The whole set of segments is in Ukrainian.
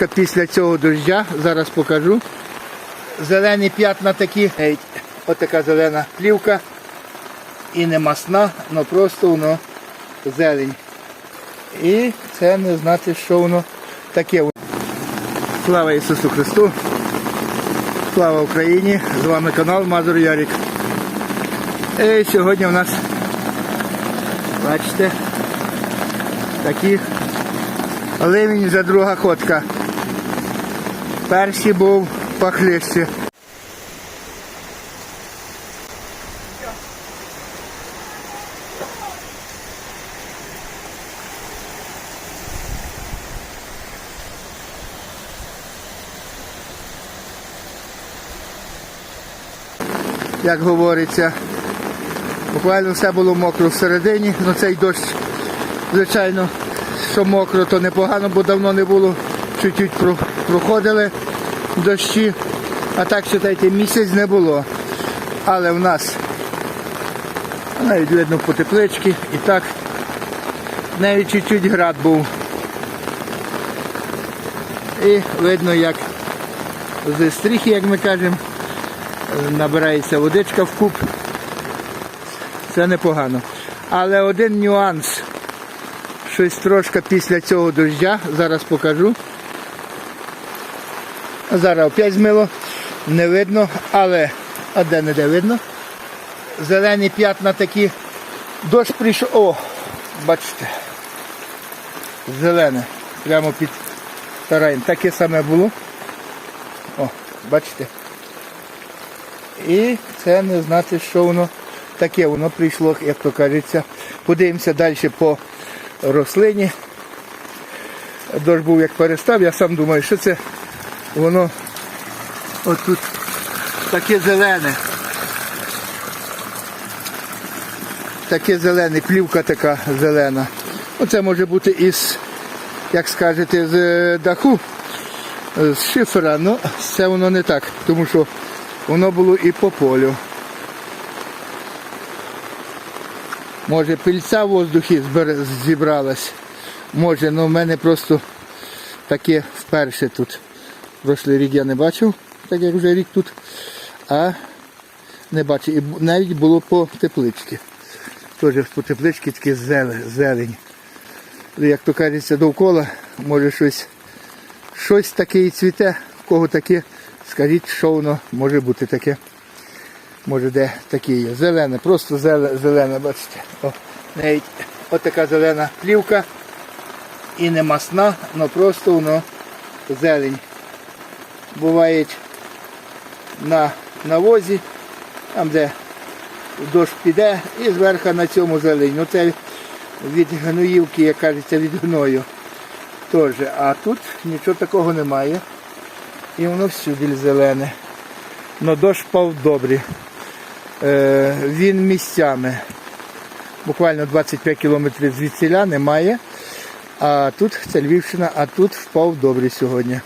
трошки після цього дождя, зараз покажу. Зелені п'ятна такі, Ей, отака зелена плівка. І не масна, але просто воно зелень. І це не знати, що воно таке. Слава Ісусу Христу! Слава Україні! З вами канал Мазур Ярік. І сьогодні у нас, бачите, такі ливень вже друга ходка. Перший був пахлище. Як говориться, буквально все було мокро всередині, ну цей дощ, звичайно, що мокро, то непогано, бо давно не було, чуть-чуть проходили дощі, а так, считайте, місяць не було. Але в нас навіть видно по тепличці і так навіть чуть-чуть град був. І видно, як з стріхи, як ми кажемо, набирається водичка в куб. Це непогано. Але один нюанс. Щось трошки після цього дождя, зараз покажу. Зараз опять змило, не видно, але а де не де видно. Зелені п'ятна такі. Дощ прийшов. О, бачите. Зелене. Прямо під тараєм. Таке саме було. О, бачите. І це не знати, що воно таке. Воно прийшло, як то кажеться. Подивимося далі по рослині. Дощ був як перестав, я сам думаю, що це воно отут таке зелене. Таке зелене, плівка така зелена. Оце може бути із, як скажете, з е, даху, е, з шифера, ну це воно не так, тому що воно було і по полю. Може пильця в воздухі зібралась. Може, але в мене просто таке вперше тут. Прошлий рік я не бачив, так як вже рік тут, а не бачив. І навіть було по тепличці. Теж по тепличці таке зелень. зелень. Як то кажеться, довкола, може щось, щось таке і цвіте, в кого таке, скажіть, що воно може бути таке. Може де таке є. Зелене, просто зелене, бачите. О, навіть отака зелена плівка. І не масна, але просто воно зелень. Буває на навозі, там де дощ піде, і зверху на цьому зелень. Ну це від гноївки, як кажеться, від гною. Теж. А тут нічого такого немає. І воно всюди зелене. Но дощ впав добрий. Е, він місцями. Буквально 25 кілометрів звідсіля немає. А тут це Львівщина, а тут впав добрий сьогодні.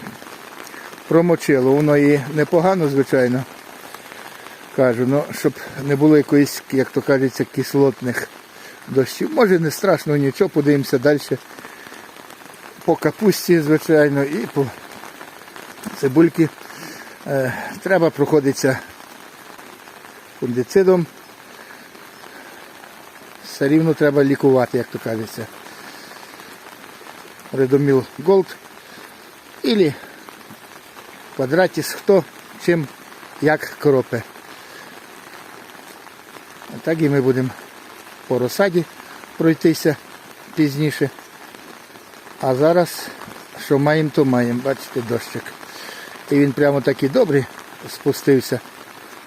Промочило. Воно і непогано, звичайно. Кажу, ну, щоб не було якоїсь, як то кажеться, кислотних дощів. Може не страшно нічого, подивимося далі. По капусті, звичайно, і по цибульки. Е, треба проходитися фундицидом. Все рівно треба лікувати, як то кажеться. Редоміл Голд. Ілі квадратіс, хто чим як кропе. Так і ми будемо по розсаді пройтися пізніше. А зараз, що маємо, то маємо. Бачите, дощик. І він прямо такий добрий спустився.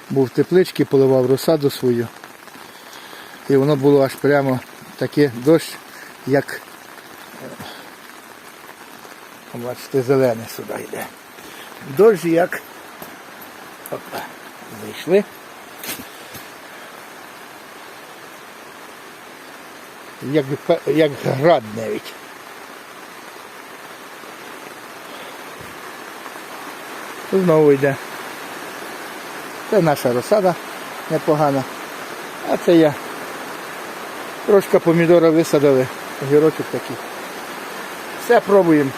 Був в тепличці, поливав розсаду свою. І воно було аж прямо таке дощ, як е, бачите, зелене сюди йде. Дощ як Опа, зайшли. Як, як град навіть. Знову йде. Це наша розсада непогана. А це я трошки помідора висадили, огірочок такий. Все пробуємо.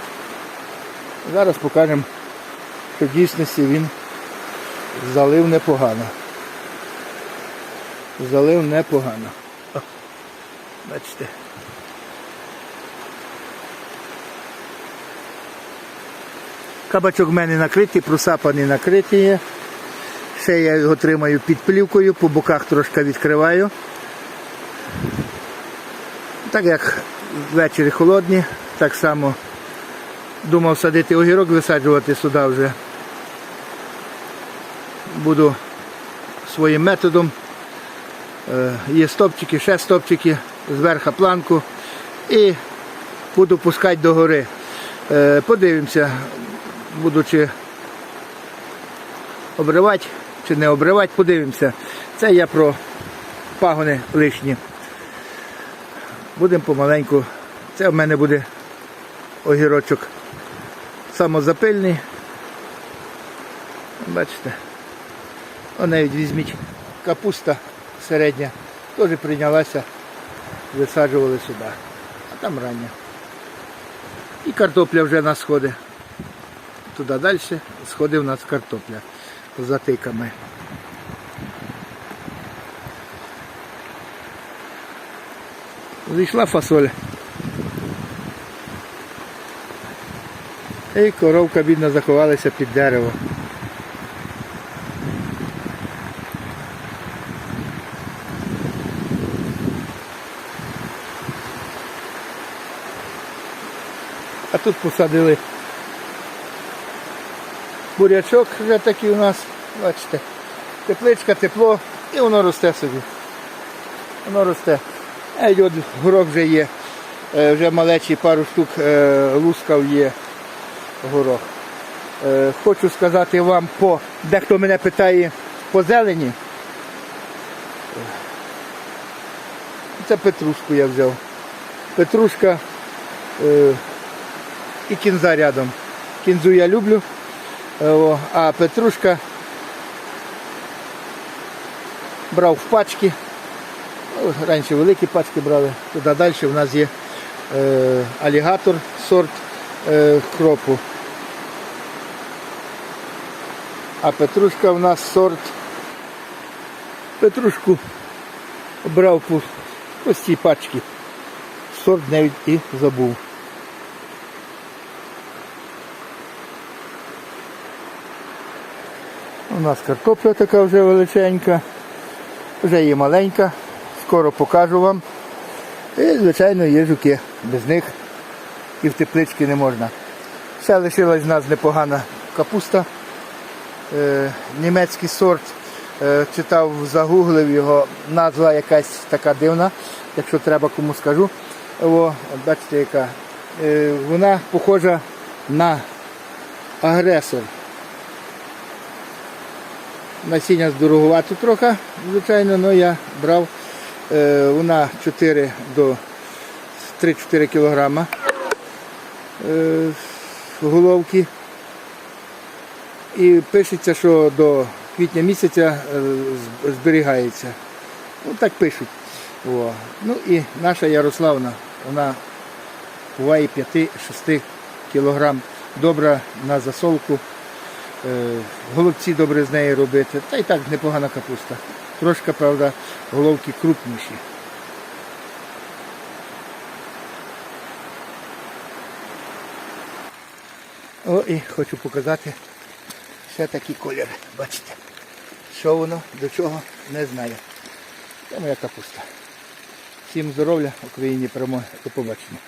Зараз покажемо, що в дійсності він залив непогано. Залив непогано. Бачите. Кабачок в мене накритий, просапаний накритий є. Ще я його тримаю під плівкою, по боках трошки відкриваю. Так як ввечері холодні, так само думав садити огірок, висаджувати сюди вже. Буду своїм методом. Е, Є стопчики, ще стопчики, зверху планку і буду пускати до гори. Е, Подивимося, буду чи обривати, чи не обривати, подивимося. Це я про пагони лишні. Будемо помаленьку. Це в мене буде огірочок самозапильний. Бачите. Навіть візьміть капуста середня. Теж прийнялася, висаджували сюди. А там рання. І картопля вже на сходи. Туди далі сходи у нас картопля з затиками. Зійшла фасоль. І коровка бідна заховалася під дерево. А тут посадили бурячок вже такий у нас, бачите, тепличка, тепло і воно росте собі. Воно росте. А й от горох вже є. Е, Вже малечі пару штук е, лускав є горох. Е, Хочу сказати вам по, дехто мене питає по зелені. Це петрушку я взяв. Петрушка і кінза рядом. Кінзу я люблю, е, а петрушка брав в пачки. Ну, Раніше великі пачки брали. Туди далі в нас є е, алігатор, сорт е, кропу. А петрушка в нас сорт. Петрушку брав по простій пачки. Сорт навіть і забув. У нас картопля така вже величенька, вже є маленька, скоро покажу вам. І, звичайно, є жуки. Без них і в теплички не можна. Ще лишилась в нас непогана капуста. Е, німецький сорт. Е, читав, загуглив його, назва якась така дивна, якщо треба кому скажу. О, бачите, яка. Е, вона похожа на агресор. Насіння здороговато трохи, звичайно, але я брав. Е, вона 4 до 3-4 кілограма е, головки. І пишеться, що до квітня місяця е, зберігається. Ну так пишуть. О. Ну і наша Ярославна, вона буває 5-6 кілограм. Добра на засолку. Е, Голубці добре з неї робити. Та й так непогана капуста. Трошки, правда, головки крупніші. О, і хочу показати ще такий колір. Бачите, що воно, до чого, не знаю. Це моя капуста. Всім здоров'я, Україні перемоги. До побачення.